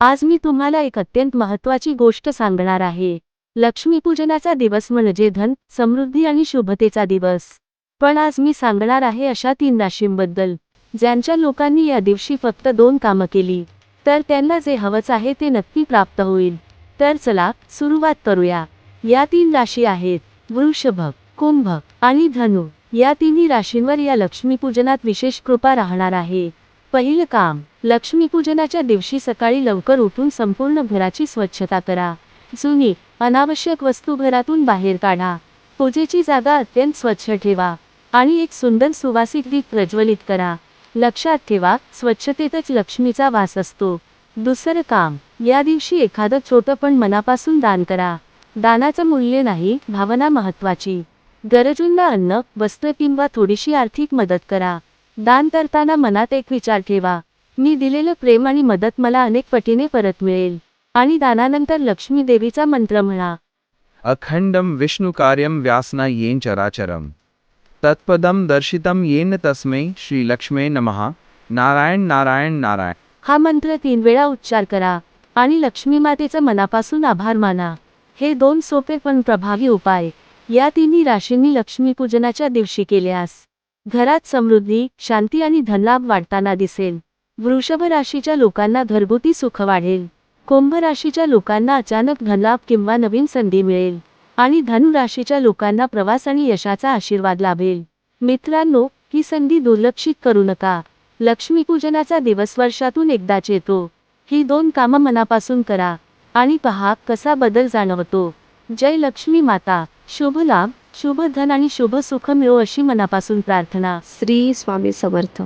आज मी तुम्हाला एक अत्यंत महत्वाची गोष्ट सांगणार आहे. लक्ष्मीपूजनाचा दिवस म्हणजे धन समृद्धी आणि शुभतेचा दिवस. पण आज मी सांगणार आहे अशा तीन राशींबद्दल ज्यांच्या लोकांनी या दिवशी फक्त दोन कामं केली तर त्यांना जे हवंच आहे ते नक्की प्राप्त होईल. तर चला सुरुवात करूया. या तीन राशी आहेत वृषभ कुंभ आणि धनु. या तिन्ही राशींवर या लक्ष्मीपूजनात विशेष कृपा राहणार आहे. पहिलं काम लक्ष्मीपूजनाच्या दिवशी सकाळी लवकर उठून संपूर्ण घराची स्वच्छता करा. जुनी अनावश्यक वस्तू घरातून बाहेर काढा. पूजेची जागा अत्यंत स्वच्छ ठेवा. आणि एक सुंदर सुवासिक दीप प्रज्वलित करा. लक्षात ठेवा स्वच्छतेतच लक्ष्मीचा वास असतो. दुसरं काम या दिवशी एखादं छोटं पण मनापासून दान करा. दानाचं मूल्य नाही भावना महत्वाची गरजूंना अन्न वस्त्र किंवा थोडीशी आर्थिक मदत करा. दान करताना मनात एक विचार ठेवा. मी दिलेलं प्रेम आणि मदत मला अनेक पटीने परत मिळेल. आणि दानानंतर लक्ष्मी देवीचा मंत्र म्हणा. अखण्डं विष्णुकार्यं व्यासना येन चराचरं. तत्पदं दर्शितं येन तस्मै श्रीलक्ष्मे नमः. नारायण नारायण नारायण. हा मंत्र तीन वेळा उच्चार करा. आणि लक्ष्मी मातेचं मनापासून आभार माना. हे दोन सोपे पण प्रभावी उपाय. या तिन्ही राशींनी लक्ष्मीपूजनाच्या दिवशी केल्यास. घरात समृद्धी शांती आणि धनलाभ वाढताना दिसेल. वृषभ राशीच्या लोकांना घरगुती सुख वाढेल. कुंभ राशीच्या लोकांना अचानक धनलाभ किंवा नवीन संधी मिळेल. आणि धनु राशीच्या लोकांना प्रवास आणि यशाचा आशीर्वाद लाभेल. मित्रांनो ही संधी दुर्लक्षित करू नका. लक्ष्मीपूजनाचा दिवस वर्षातून एकदाच येतो. ही दोन कामं मनापासून करा. आणि पहा कसा बदल जाणवतो. जय लक्ष्मी माता. शुभ लाभ. शुभ धन आणि शुभ सुख मिळो अशी मनापासून प्रार्थना. श्री स्वामी समर्थ.